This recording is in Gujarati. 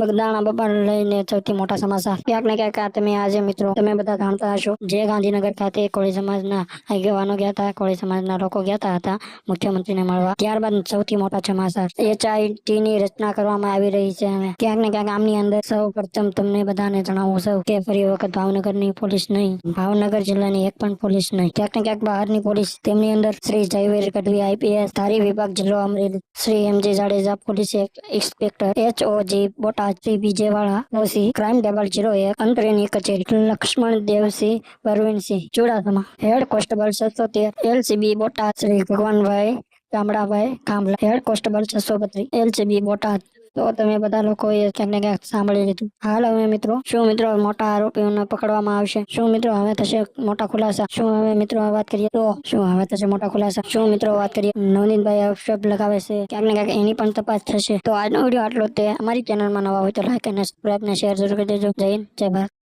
બગદાણા બાપા લઈને સૌથી મોટા સમાચાર. ક્યાંક ને ક્યાંક તમે આજે મિત્રો, તમે બધા જાણતા હશો. જે ગાંધીનગર ખાતે કોળી સમાજના આગેવાનો ગયા હતા, કોળી સમાજના લોકો ગયા હતા, મુખ્યમંત્રીને મળવા. ત્યારબાદ સૌથી મોટા સમાચાર. એચઆઈટી ની રચના કરવામાં આવી રહી છે અને ક્યાંક ને ક્યાંક આમની અંદર સૌ પ્રથમ તમને બધાને જણાવું સૌ કે ફરી વખત ભાવનગરની પોલીસ નહીં, ભાવનગર જિલ્લાની એક પણ પોલીસ નહીં. ક્યાંક ને ક્યાંક બહારની પોલીસ, તેમની અંદર શ્રી જયવીર ગઢવી આઈપીએસ, ધારી વિભાગ જિલ્લો Amreli, Shri MG Jadeja police inspector H O G Botad Shri વિજયવાળા મોસી ક્રાઇમ ડબલ જીરો એક, અંતરેની કચેરી, લક્ષ્મણ દેવસિંહ, પરવીનસિંહ, ચુડાસમા હેડ કોન્સ્ટેબલ છસો તેર LCB Botad, Shri Bhagwanbhai ગામડાભાઈ કામલા head constable છસો બત્રીસ એલસીબી બોટાદ. તો તમે બધા લોકોએ ક્યાંક ને ક્યાંક સાંભળી લીધું? હાલ હવે મિત્રો, શું મિત્રો મોટા આરોપીઓને પકડવામાં આવશે? શું મિત્રો હવે થશે મોટા ખુલાસા? શું હવે મિત્રો વાત કરીએ? તો શું હવે થશે મોટા ખુલાસા? શું મિત્રો વાત કરીએ? નવનીતભાઈ આક્ષેપ લગાવે છે. ક્યાંક ને ક્યાંક એની પણ તપાસ થશે. તો આજનો વીડિયો આટલો તે. અમારી ચેનલમાં નવા હોય તો લાઈક અને સબસ્ક્રાઈબ ને શેર જરૂર કરી દેજો જય હિન્દ, જય ભારત.